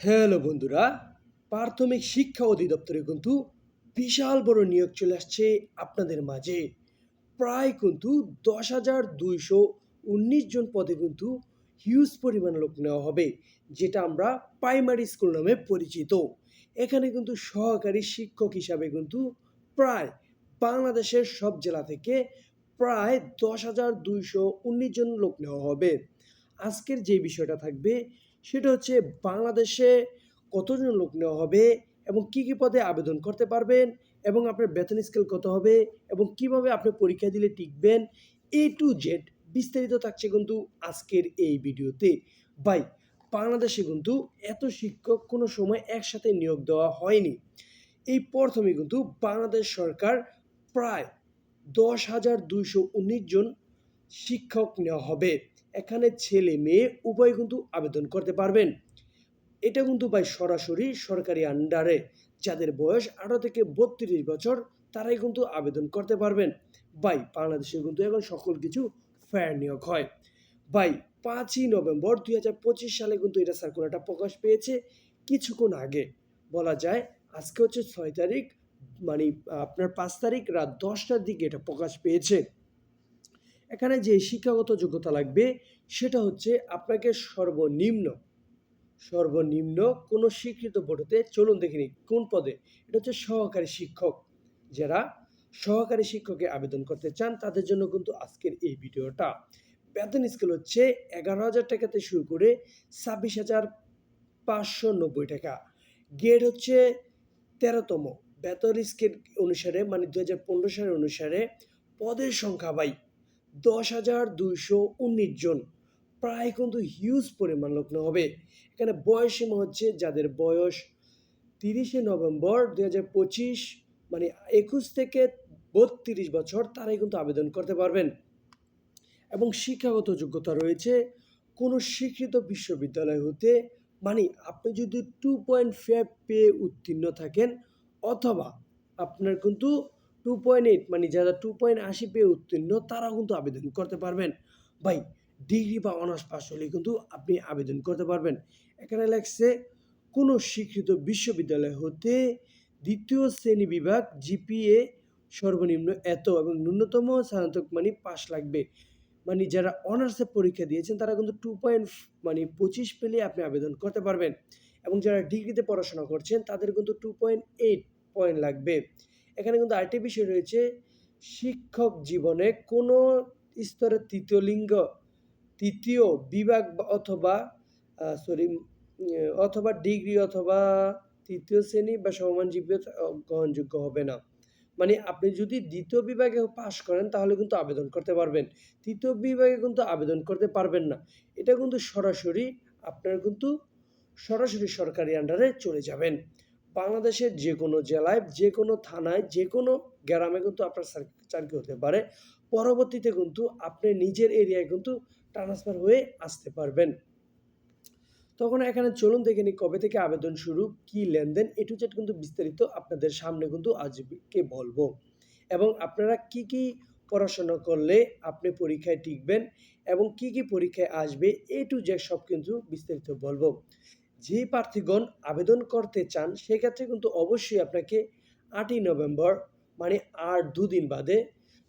Hello বন্ধুরা, প্রাথমিক শিক্ষা অধিদপ্তরে কিন্তু বিশাল বড় নিয়োগ চলে আসছে আপনাদের মাঝে। প্রায় কিন্তু দশ হাজার দুইশো উনিশ জন পদে কিন্তু হিউজ পরিমাণ লোক নেওয়া হবে, যেটা আমরা প্রাইমারি স্কুল নামে পরিচিত। এখানে কিন্তু সহকারী শিক্ষক হিসাবে কিন্তু প্রায় বাংলাদেশের সব জেলা থেকে প্রায় দশ হাজার দুইশো উনিশ জন লোক নেওয়া হবে। আজকের যে বিষয়টা থাকবে সেটা হচ্ছে বাংলাদেশে কতজন লোক নেওয়া হবে এবং কি কি পদে আবেদন করতে পারবেন এবং আপনার বেতন স্কেল কত হবে এবং কীভাবে আপনি পরীক্ষা দিলে টিকবেন এ টু জেড বিস্তারিত থাকছে কিন্তু আজকের এই ভিডিওতে। বাই বাংলাদেশে কিন্তু এত শিক্ষক কোনো সময় একসাথে নিয়োগ দেওয়া হয়নি। এই প্রথমে কিন্তু বাংলাদেশ সরকার প্রায় দশ হাজার দুইশো উনিশ জন শিক্ষক নেওয়া হবে। এখানে ছেলে মেয়ে উভয় কিন্তু আবেদন করতে পারবেন। এটা কিন্তু ভাই সরাসরি সরকারি আন্ডারে যাদের বয়স আঠারো থেকে বত্রিশ বছর, তারাই কিন্তু আবেদন করতে পারবেন। ভাই, বাংলাদেশে কিন্তু এখন সকল কিছু ফেয়ার নিয়োগ হয়। ভাই, পাঁচই নভেম্বর দুই হাজার পঁচিশ সালে কিন্তু এটা সার্কুলারটা প্রকাশ পেয়েছে কিছুক্ষণ আগে। বলা যায় আজকে হচ্ছে ছয় তারিখ মানে আপনার পাঁচ তারিখ রাত দশটার দিকে এটা প্রকাশ পেয়েছে। এখানে যে শিক্ষাগত যোগ্যতা লাগবে, সেটা হচ্ছে আপনাকে সর্বনিম্ন সর্বনিম্ন কোনো স্বীকৃত বোর্ডতে চলুন দেখিনি কোন পদে। এটা হচ্ছে সহকারী শিক্ষক। যারা সহকারী শিক্ষকে আবেদন করতে চান, তাদের জন্য কিন্তু আজকের এই ভিডিওটা। বেতন স্কেল হচ্ছে এগারো হাজার টাকাতে শুরু করে ছাব্বিশ হাজার পাঁচশো নব্বই টাকা। গ্রেড হচ্ছে তেরোতম। বেতন স্কেল অনুসারে মানে দু হাজার পনেরো সালের অনুসারে পদের সংখ্যা বাই দশ হাজার দুইশো উনিশ জন। প্রায় কিন্তু হিউজ পরিমাণ লোক হবে। এখানে বয়সীমা হচ্ছে যাদের বয়স তিরিশে নভেম্বর দুই হাজার পঁচিশ মানে একুশ থেকে বত্রিশ বছর, তারাই কিন্তু আবেদন করতে পারবেন। এবং শিক্ষাগত যোগ্যতা রয়েছে কোনো স্বীকৃত বিশ্ববিদ্যালয় হতে মানে আপনি যদি টু পয়েন্ট ফাইভ পেয়ে উত্তীর্ণ থাকেন, অথবা আপনার কিন্তু টু পয়েন্ট এইট মানে যারা টু পয়েন্ট আশি পেয়ে উত্তীর্ণ তারা কিন্তু আবেদন করতে পারবেন। ভাই, ডিগ্রি বা অনার্স পাস হলে কিন্তু আপনি আবেদন করতে পারবেন। এখানে লাগছে কোনো স্বীকৃত বিশ্ববিদ্যালয় হতে দ্বিতীয় শ্রেণি বিভাগ জিপিএ সর্বনিম্ন এত এবং ন্যূনতম স্নাতক মানে পাশ লাগবে। মানে যারা অনার্সে পরীক্ষা দিয়েছেন, তারা কিন্তু টু পয়েন্ট মানে পঁচিশ পেলে আপনি আবেদন করতে পারবেন। এবং যারা ডিগ্রিতে পড়াশোনা করছেন, তাদের কিন্তু টু পয়েন্ট এইট পয়েন্ট লাগবে। এখানে কিন্তু আরেকটি বিষয় রয়েছে, শিক্ষক জীবনে কোনো স্তরের তৃতীয় লিঙ্গ, তৃতীয় বিভাগ অথবা সরি অথবা ডিগ্রি অথবা তৃতীয় শ্রেণি বা সমমানজীবী গ্রহণযোগ্য হবে না। মানে আপনি যদি দ্বিতীয় বিভাগে পাশ করেন তাহলে কিন্তু আবেদন করতে পারবেন। তৃতীয় বিভাগে কিন্তু আবেদন করতে পারবেন না। এটা কিন্তু সরাসরি আপনার কিন্তু সরাসরি সরকারি আন্ডারে চলে যাবেন। বাংলাদেশের যে কোনো জেলায় যে কোনো থানায় যে কোনো গ্রামে কিন্তু আপনার চাকরি হতে পারে। পরবর্তীতে কিন্তু আপনি নিজের এরিয়ায় কিন্তু ট্রান্সফার হয়ে আসতে পারবেন। তখন এখানে চলুন দেখে নিই কবে থেকে আবেদন শুরু, কি লেনদেন, এ টু জেড কিন্তু বিস্তারিত আপনাদের সামনে কিন্তু আজকে বলব। এবং আপনারা কি কি পড়াশোনা করলে আপনি পরীক্ষায় টিকবেন এবং কি কি পরীক্ষায় আসবে, এ টু জেড সব কিন্তু বিস্তারিত বলব। যে প্রার্থীগণ আবেদন করতে চান, সেক্ষেত্রে কিন্তু অবশ্যই আপনাকে আটই নভেম্বর মানে আর দুদিন বাদে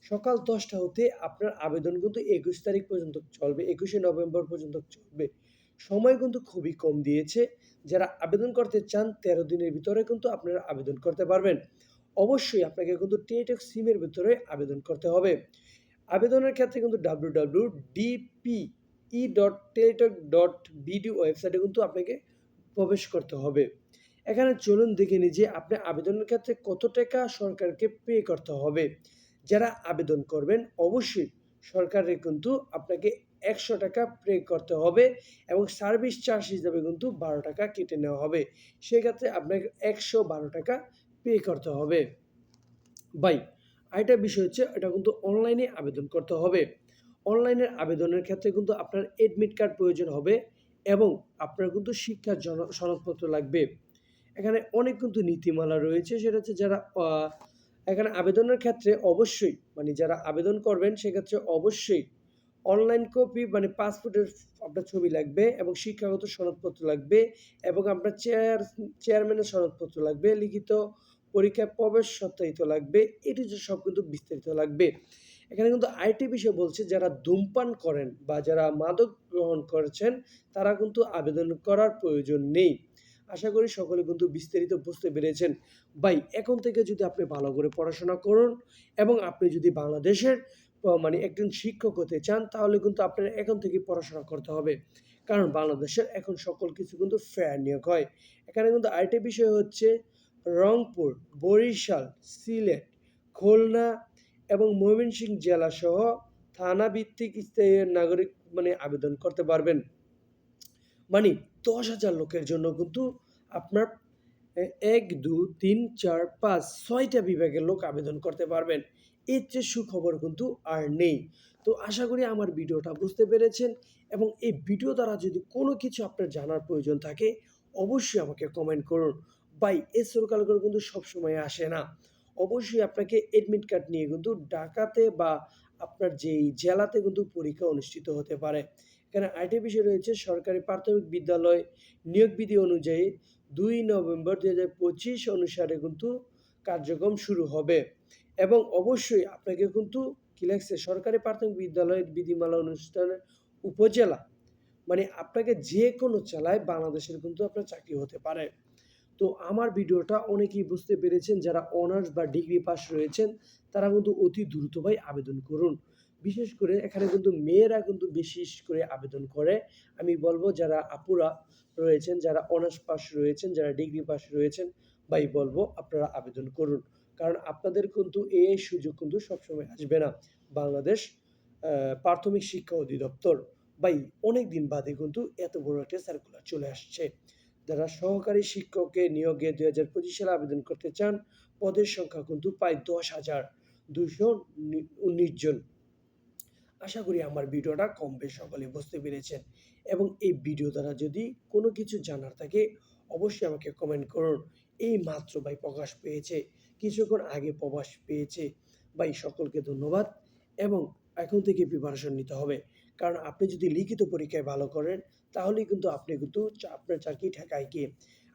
সকাল দশটা হতে আপনার আবেদন কিন্তু একুশ তারিখ পর্যন্ত চলবে, একুশে নভেম্বর পর্যন্ত চলবে। সময় কিন্তু খুবই কম দিয়েছে। যারা আবেদন করতে চান, তেরো দিনের ভিতরে কিন্তু আপনারা আবেদন করতে পারবেন। অবশ্যই আপনাকে কিন্তু টেটেক সিমের ভিতরে আবেদন করতে হবে। আবেদনের ক্ষেত্রে কিন্তু W W DP E dot Teletalk dot BD ওয়েবসাইটে কিন্তু আপনাকে প্রবেশ করতে হবে। এখানে চলুন দেখে নিই যে আপনি আবেদনের ক্ষেত্রে কত টাকা সরকারকে পে করতে হবে। যারা আবেদন করবেন, অবশ্যই সরকারের কিন্তু আপনাকে একশো টাকা পে করতে হবে এবং সার্ভিস চার্জ হিসাবে কিন্তু বারো টাকা কেটে নেওয়া হবে। সেক্ষেত্রে আপনাকে একশো বারো টাকা পে করতে হবে। বাই আরেকটা বিষয় হচ্ছে এটা কিন্তু অনলাইনে আবেদন করতে হবে। অনলাইনের আবেদনের ক্ষেত্রে কিন্তু আপনার এডমিট কার্ড প্রয়োজন হবে। এবং আপনার কিন্তু শিক্ষার জন, সনদপত্র লাগবে। এখানে অনেক কিন্তু নীতিমালা রয়েছে, সেটা হচ্ছে যারা এখানে আবেদনের ক্ষেত্রে অবশ্যই মানে যারা আবেদন করবেন, সেক্ষেত্রে অবশ্যই অনলাইন কপি মানে পাসপোর্টের আপনার ছবি লাগবে এবং শিক্ষাগত সনদপত্র লাগবে এবং আপনার চেয়ার চেয়ারম্যানের সনদপত্র লাগবে, লিখিত পরীক্ষায় প্রবেশ সত্যায়িত লাগবে, এটি যে সব কিন্তু বিস্তারিত লাগবে। এখানে কিন্তু আইটি বিষয় বলছে, যারা ধূমপান করেন বা যারা মাদক গ্রহণ করেছেন, তারা কিন্তু আবেদন করার প্রয়োজন নেই। আশা করি সকলে কিন্তু বিস্তারিত বুঝতে পেরেছেন। ভাই, এখন থেকে যদি আপনি ভালো করে পড়াশোনা করুন এবং আপনি যদি বাংলাদেশের মানে একজন শিক্ষক হতে চান, তাহলে কিন্তু আপনার এখন থেকে পড়াশোনা করতে হবে। কারণ বাংলাদেশের এখন সকল কিছু কিন্তু ফেয়ার নিয়োগ হয়। এখানে কিন্তু আরেকটা বিষয় হচ্ছে, রংপুর, বরিশাল, সিলেট, খুলনা এবং ময়মনসিংহ জেলা সহ থানা ভিত্তিক স্থায়ী নাগরিক মানে আবেদন করতে পারবেন। মানে দশ হাজার লোকের জন্য কিন্তু আপনার এক, দু, তিন, চার, পাঁচ, ছয়টা বিভাগের লোক আবেদন করতে পারবেন। এর চেয়ে সুখবর কিন্তু আর নেই। তো আশা করি আমার ভিডিওটা বুঝতে পেরেছেন এবং এই ভিডিও দ্বারা যদি কোনো কিছু আপনার জানার প্রয়োজন থাকে, অবশ্যই আমাকে কমেন্ট করুন। ভাই এই সরকারগুলো কিন্তু সবসময় আসে না। অবশ্যই আপনাকে এডমিট কার্ড নিয়ে কিন্তু ঢাকাতে বা আপনার যেই জেলাতে কিন্তু পরীক্ষা অনুষ্ঠিত হতে পারে। এখানে আরেকটি বিষয় রয়েছে, সরকারি প্রাথমিক বিদ্যালয় নিয়োগ বিধি অনুযায়ী দুই নভেম্বর দুই হাজার পঁচিশ অনুসারে কিন্তু কার্যক্রম শুরু হবে। এবং অবশ্যই আপনাকে কিন্তু কি লাগছে, সরকারি প্রাথমিক বিদ্যালয়ের বিধিমালা অনুষ্ঠানের উপজেলা মানে আপনাকে যে কোনো জেলায় বাংলাদেশের কিন্তু আপনার চাকরি হতে পারে। তো আমার ভিডিওটা অনেকেই বুঝতে পেরেছেন যারা অনার্স বা ডিগ্রি পাস রয়েছেন, তারা কিন্তু অতি দ্রুত ভাই আবেদন করুন। বিশেষ করে এখানে কিন্তু মেয়েরা কিন্তু বিশেষ করে আবেদন করে। আমি বলব যারা আপুরা রয়েছেন, যারা অনার্স পাস রয়েছেন, যারা ডিগ্রি পাস রয়েছেন, ভাই বলব আপনারা আবেদন করুন। কারণ আপনাদের কিন্তু এই সুযোগ কিন্তু সবসময় আসবে না। বাংলাদেশ প্রাথমিক শিক্ষা অধিদপ্তর, ভাই অনেক দিন বাদে কিন্তু এত বড় একটা সার্কুলার চলে আসছে। যারা সহকারী শিক্ষকে নিয়োগে দুই হাজার পঁচিশ সালে আবেদন করতে চান, পদের সংখ্যা কিন্তু প্রায় দশ হাজার দুশো উনিশ জন। আশা করি আমার ভিডিওটা কম বেশ সকলে বুঝতে পেরেছেন। এবং এই ভিডিও দ্বারা যদি কোনো কিছু জানার থাকে, অবশ্যই আমাকে কমেন্ট করুন। এই মাত্র ভাই প্রকাশ পেয়েছে, কিছুক্ষণ আগে প্রকাশ পেয়েছে। ভাই সকলকে ধন্যবাদ। এবং এখন থেকে প্রিপারেশন নিতে হবে। কারণ আপনি যদি লিখিত পরীক্ষায় ভালো করেন তাহলেই কিন্তু আপনি কিন্তু আপনার চাকরি ঠেকায় কে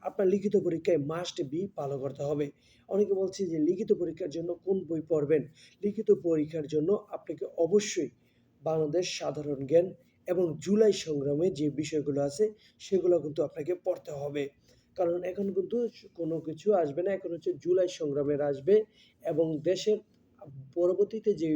আপনার লিখিত পরীক্ষায় মাস্ট বি ভালো করতে হবে। অনেকে বলছে যে লিখিত পরীক্ষার জন্য কোন বই পড়বেন? লিখিত পরীক্ষার জন্য আপনাকে অবশ্যই বাংলাদেশ সাধারণ জ্ঞান এবং জুলাই সংগ্রামে যে বিষয়গুলো আছে সেগুলো কিন্তু আপনাকে পড়তে হবে। কারণ এখন কিন্তু কোনো কিছু আসবে না, এখন হচ্ছে জুলাই সংগ্রামের আসবে এবং দেশের পরবর্তীতে যে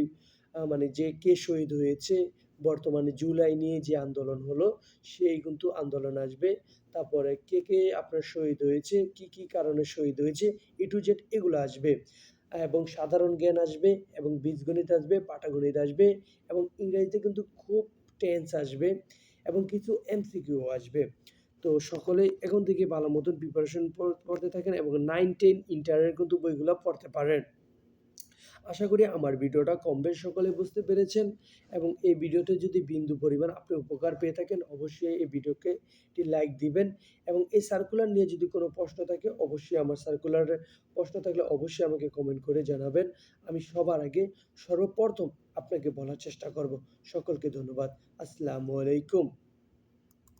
মানে যে কে শহীদ হয়েছে বর্তমানে জুলাই নিয়ে যে আন্দোলন হলো, সেই কিন্তু আন্দোলন আসবে। তারপরে কে কে আপনার শহীদ হয়েছে, কি কি কারণে শহীদ হয়েছে এ টু জেড এগুলো আসবে। এবং সাধারণ জ্ঞান আসবে এবং বীজগণিত আসবে, পাটাগণিত আসবে এবং ইংরেজিতে কিন্তু খুব টেন্স আসবে এবং কিছু এমসিকিউ আসবে। তো সকলে এখন থেকে ভালো মতন প্রিপারেশন পড়তে থাকেন এবং নাইন টেন ইন্টারের কিন্তু বইগুলো পড়তে পারেন। আশা করি আমার ভিডিওটা কম বেশ সকলে বুঝতে পেরেছেন এবং এই ভিডিওতে যদি বিন্দু পরিমাণ আপনি উপকার পেয়ে থাকেন, অবশ্যই এই ভিডিওকে একটি লাইক দিবেন এবং এই সার্কুলার নিয়ে যদি কোনো প্রশ্ন থাকে, অবশ্যই আমার সার্কুলারের প্রশ্ন থাকলে অবশ্যই আমাকে কমেন্ট করে জানাবেন। আমি সবার আগে সর্বপ্রথম আপনাকে বলার চেষ্টা করব। সকলকে ধন্যবাদ। আসসালামু আলাইকুম।